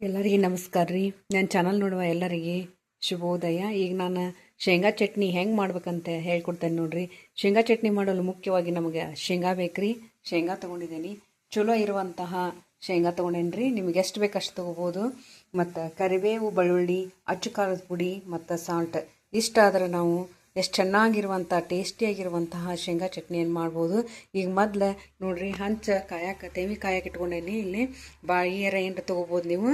ಎಲ್ಲರಿಗೆ ನಮಸ್ಕಾರ ರೀ. ನನ್ನ ಚಾನಲ್ ನೋಡುವ ಎಲ್ಲರಿಗೆ ಶುಭೋದಯ. ಈಗ ನಾನು ಶೇಂಗಾ ಚಟ್ನಿ ಹೆಂಗೆ ಮಾಡ್ಬೇಕಂತ ಹೇಳ್ಕೊಡ್ತೇನೆ ನೋಡ್ರಿ. ಶೇಂಗಾ ಚಟ್ನಿ ಮಾಡಲು ಮುಖ್ಯವಾಗಿ ನಮಗೆ ಶೇಂಗಾ ಬೇಕ್ರಿ. ಶೇಂಗಾ ತೊಗೊಂಡಿದ್ದೀನಿ. ಚಲೋ ಇರುವಂತಹ ಶೇಂಗಾ ತೊಗೊಂಡೇನಿ ರೀ, ನಿಮಗೆ ಎಷ್ಟು ಬೇಕು ಅಷ್ಟು ತೊಗೋಬೋದು. ಮತ್ತು ಕರಿಬೇವು, ಬೆಳ್ಳುಳ್ಳಿ ಅಚ್ಚು ಖಾರದ ಪುಡಿ ಮತ್ತು ಸಾಲ್ಟ್ ಇಷ್ಟಾದರೆ ನಾವು ಎಷ್ಟು ಚೆನ್ನಾಗಿರುವಂಥ ಟೇಸ್ಟಿಯಾಗಿರುವಂತಹ ಶೇಂಗಾ ಚಟ್ನಿಯನ್ನು ಮಾಡ್ಬೋದು. ಈಗ ಮೊದಲು ನೋಡಿರಿ ಹಂಚ ಕಾಯಕ್ಕೆ ತೇವಿ ಕಾಯಕ್ಕೆ ಇಟ್ಕೊಂಡೇನಿ. ಇಲ್ಲಿ ಬಾಯಿಯರ ಏನಾರ ತೊಗೋಬೋದು ನೀವು.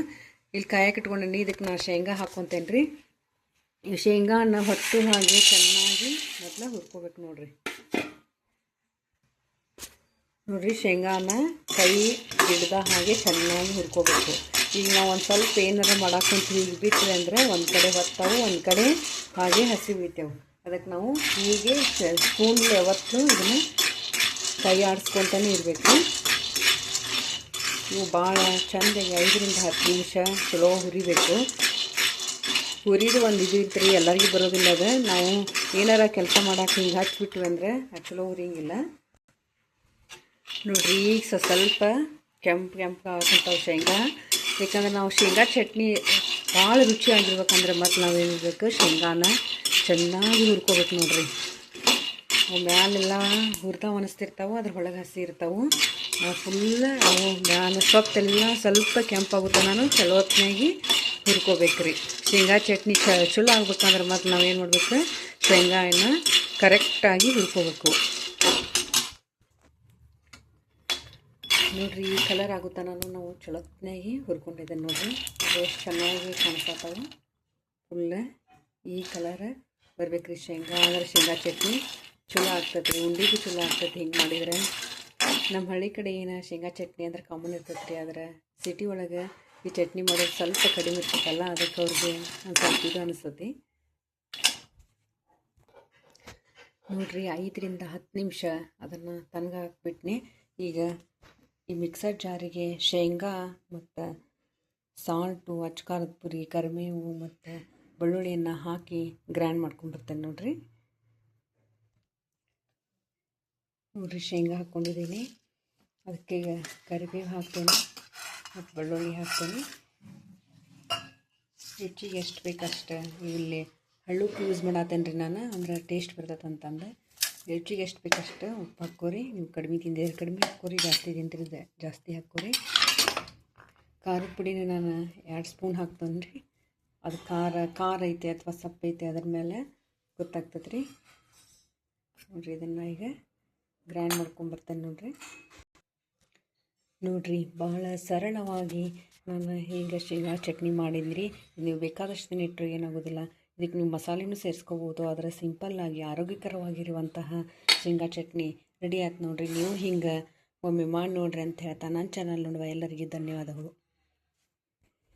ಇಲ್ಲಿ ಕಾಯಕ್ಕೆ ಇಟ್ಕೊಂಡೇನಿ. ಇದಕ್ಕೆ ನಾನು ಶೇಂಗಾ ಹಾಕ್ಕೊತೇನೆ ರೀ ಈ ಶೇಂಗಾನ ಹೊಟ್ಟು ಹಾಗೆ ಚೆನ್ನಾಗಿ ಮೊದಲು ಹುರ್ಕೋಬೇಕು ನೋಡಿರಿ. ನೋಡಿರಿ ಶೇಂಗಾನ ಕೈ ಗಿಡದ ಹಾಗೆ ಚೆನ್ನಾಗಿ ಹುರ್ಕೋಬೇಕು. ಈಗ ನಾವು ಒಂದು ಸ್ವಲ್ಪ ಏನಾರ ಮಾಡಾಕೊಂತೀವಿ ಬಿಟ್ಟರೆ ಅಂದರೆ ಒಂದು ಕಡೆ ಹೊತ್ತಾವು ಒಂದು ಕಡೆ ಹಾಗೆ ಹಸಿ ಬೀಳ್ತೇವೆ. ಅದಕ್ಕೆ ನಾವು ಹೀಗೆ ಸ್ಪೂನ್ ಯಾವತ್ತು ಇದನ್ನು ಕೈ ಆಡಿಸ್ಕೊತಾನೆ ಇರಬೇಕು. ಇವು ಭಾಳ ಚೆಂದಾಗಿ ಐದರಿಂದ ಹತ್ತು ನಿಮಿಷ ಚಲೋ ಹುರಿಬೇಕು. ಹುರಿದು ಒಂದು ಇದು ಇರ್ತೀರಿ ಎಲ್ಲರಿಗೂ ಬರೋದಿಲ್ಲ ಅದು. ನಾವು ಏನಾರ ಕೆಲಸ ಮಾಡೋಕೆ ಹಿಂಗೆ ಹಚ್ಬಿಟ್ವಿ ಅಂದರೆ ಅದು ಚಲೋ ಹುರಿಯಂಗಿಲ್ಲ. ನೋಡಿರಿ, ಈಗ ಸ್ವಲ್ಪ ಕೆಂಪು ಕೆಂಪು ಹಾಕೊಂತಾವೆ ಶೇಂಗಾ. ಯಾಕಂದ್ರೆ ನಾವು ಶೇಂಗಾ ಚಟ್ನಿ ಭಾಳ ರುಚಿಯಾಗಿರ್ಬೇಕಂದ್ರೆ ಮತ್ತು ನಾವು ಏನಿರ್ಬೇಕು ಶೇಂಗಾನ. ಚೆನ್ನಾಗಿ ಹುರ್ಕೋಬೇಕು ನೋಡ್ರಿ. ಅವು ಮ್ಯಾಲೆಲ್ಲ ಹುರ್ತಾವ ಅನಿಸ್ತಿರ್ತಾವೆ ಅದ್ರ ಒಳಗೆ ಹಸಿ ಇರ್ತಾವೆ. ಫುಲ್ಲ ಅವು ಮ್ಯಾಲ ಸೊಪ್ಪೆಲ್ಲ ಸ್ವಲ್ಪ ಕೆಂಪಾಗುತ್ತೆ ನಾನು ಚಲೋ ಹುರ್ಕೋಬೇಕು ರೀ ಶೇಂಗಾ ಚಟ್ನಿ ಚಲೋ ಆಗ್ಬೇಕಂದ್ರೆ ಮತ್ತು ನಾವೇನು ಮಾಡ್ಬೇಕು? ಶೇಂಗಾ ಎಣ್ಣೆ ಕರೆಕ್ಟಾಗಿ ಹುರ್ಕೋಬೇಕು. ನೋಡ್ರಿ, ಈ ಕಲರ್ ಆಗುತ್ತೆ ನಾನು, ನಾವು ಚಲೋತ್ನಾಗಿ ಹುರ್ಕೊಂಡಿದ್ದೇನೆ ನೋಡ್ರಿ. ಅದು ಚೆನ್ನಾಗಿ ಕಾಣಿಸ್ತಾವೆ ಫುಲ್ಲ ಈ ಕಲರ್ ಬರ್ಬೇಕ್ರಿ ಶೇಂಗಾ, ಅಂದ್ರೆ ಶೇಂಗಾ ಚಟ್ನಿ. ಚಲೋ ಆಗ್ತದೆ ರೀ ಉಂಡಿಗೂ ಚಲೋ ಆಗ್ತದೆ ಹಿಂಗೆ ಮಾಡಿದ್ರೆ. ನಮ್ಮ ಹಳ್ಳಿ ಕಡೆ ಏನು ಶೇಂಗಾ ಚಟ್ನಿ ಅಂದ್ರೆ ಕಾಮನ್ ಇರ್ತೈತೆ ರೀ ಆದ್ರೆ ಸಿಟಿ ಒಳಗೆ ಈ ಚಟ್ನಿ ಮಾಡೋದು ಸ್ವಲ್ಪ ಕಡಿಮೆ ಇರ್ತೈತಲ್ಲ, ಅದಕ್ಕೆ ಅವ್ರಿಗೆ ಒಂದು ಸ್ವಲ್ಪ ಇದು ಅನಿಸ್ತತಿ ನೋಡಿರಿ, ಐದರಿಂದ ಹತ್ತು ನಿಮಿಷ ಅದನ್ನು ತನಗೆ ಹಾಕ್ಬಿಟ್ನಿ. ಈಗ ಈ ಮಿಕ್ಸರ್ ಜಾರಿಗೆ ಶೇಂಗಾ ಮತ್ತು ಸಾಲ್ಟು ಅಚ್ಕಾರದ ಪುರಿ ಕರಿಮೇವು ಮತ್ತು ಬೆಳ್ಳುಳ್ಳಿಯನ್ನು ಹಾಕಿ ಗ್ರ್ಯಾಂಡ್ ಮಾಡ್ಕೊಂಡ್ಬರ್ತೇನೆ ನೋಡ್ರಿ. ನೋಡ್ರಿ ಶೇಂಗಾ ಹಾಕ್ಕೊಂಡಿದ್ದೀನಿ. ಅದಕ್ಕೆ ಕರಿಬೇವು ಹಾಕ್ತೇನೆ ಮತ್ತು ಬೆಳ್ಳುಳ್ಳಿ ಹಾಕ್ತೇನೆ. ರುಚಿಗೆ ಎಷ್ಟು ಬೇಕಷ್ಟು ಇಲ್ಲಿ ಹಳ್ಳುಪ್ಪು ಯೂಸ್ ಮಾಡತ್ತೇನೆ ರೀ ನಾನು, ಅಂದ್ರೆ ಟೇಸ್ಟ್ ಬರ್ತೈತೆ ಅಂತಂದು ರುಚಿಗೆ ಎಷ್ಟು ಬೇಕಷ್ಟು ಉಪ್ಪು ಹಾಕ್ಕೋರಿ. ನೀವು ಕಡಿಮೆ ತಿಂದಿದ್ರೆ ಕಡಿಮೆ ಹಾಕ್ಕೋರಿ, ಜಾಸ್ತಿ ತಿಂತಿರಿದೆ ಜಾಸ್ತಿ ಹಾಕೋರಿ ಖಾರದ ಪುಡಿನ ನಾನು ಎರಡು ಸ್ಪೂನ್ ಹಾಕ್ತೇನೆ ರೀ ಅದು ಖಾರ ಖಾರ ಐತೆ ಅಥವಾ ಸಪ್ಪೆ ಐತೆ ಅದ್ರ ಮೇಲೆ ಗೊತ್ತಾಗ್ತದೆ ರೀ ನೋಡಿರಿ ಇದನ್ನು ಈಗ ಗ್ರ್ಯಾಂಡ್ ಮಾಡ್ಕೊಂಬರ್ತೇನೆ ನೋಡಿರಿ. ನೋಡಿರಿ, ಬಹಳ ಸರಳವಾಗಿ ನಾನು ಈಗ ಶೇಂಗಾ ಚಟ್ನಿ ಮಾಡಿದ್ರಿ. ನೀವು ಬೇಕಾದಷ್ಟು ದಿನ ಇಟ್ಟರು ಏನಾಗೋದಿಲ್ಲ. ಇದಕ್ಕೆ ನೀವು ಮಸಾಲೆನೂ ಸೇರಿಸ್ಕೋಬೋದು. ಆದರೆ ಸಿಂಪಲ್ಲಾಗಿ ಆರೋಗ್ಯಕರವಾಗಿರುವಂತಹ ಶೇಂಗಾ ಚಟ್ನಿ ರೆಡಿ ಆಯ್ತು ನೋಡಿರಿ. ನೀವು ಹಿಂಗೆ ಒಮ್ಮೆ ಮಾಡಿ ನೋಡ್ರಿ ಅಂತ ಹೇಳ್ತಾ ನನ್ನ ಚಾನಲ್ ನೋಡುವ ಎಲ್ಲರಿಗೂ ಧನ್ಯವಾದಗಳು.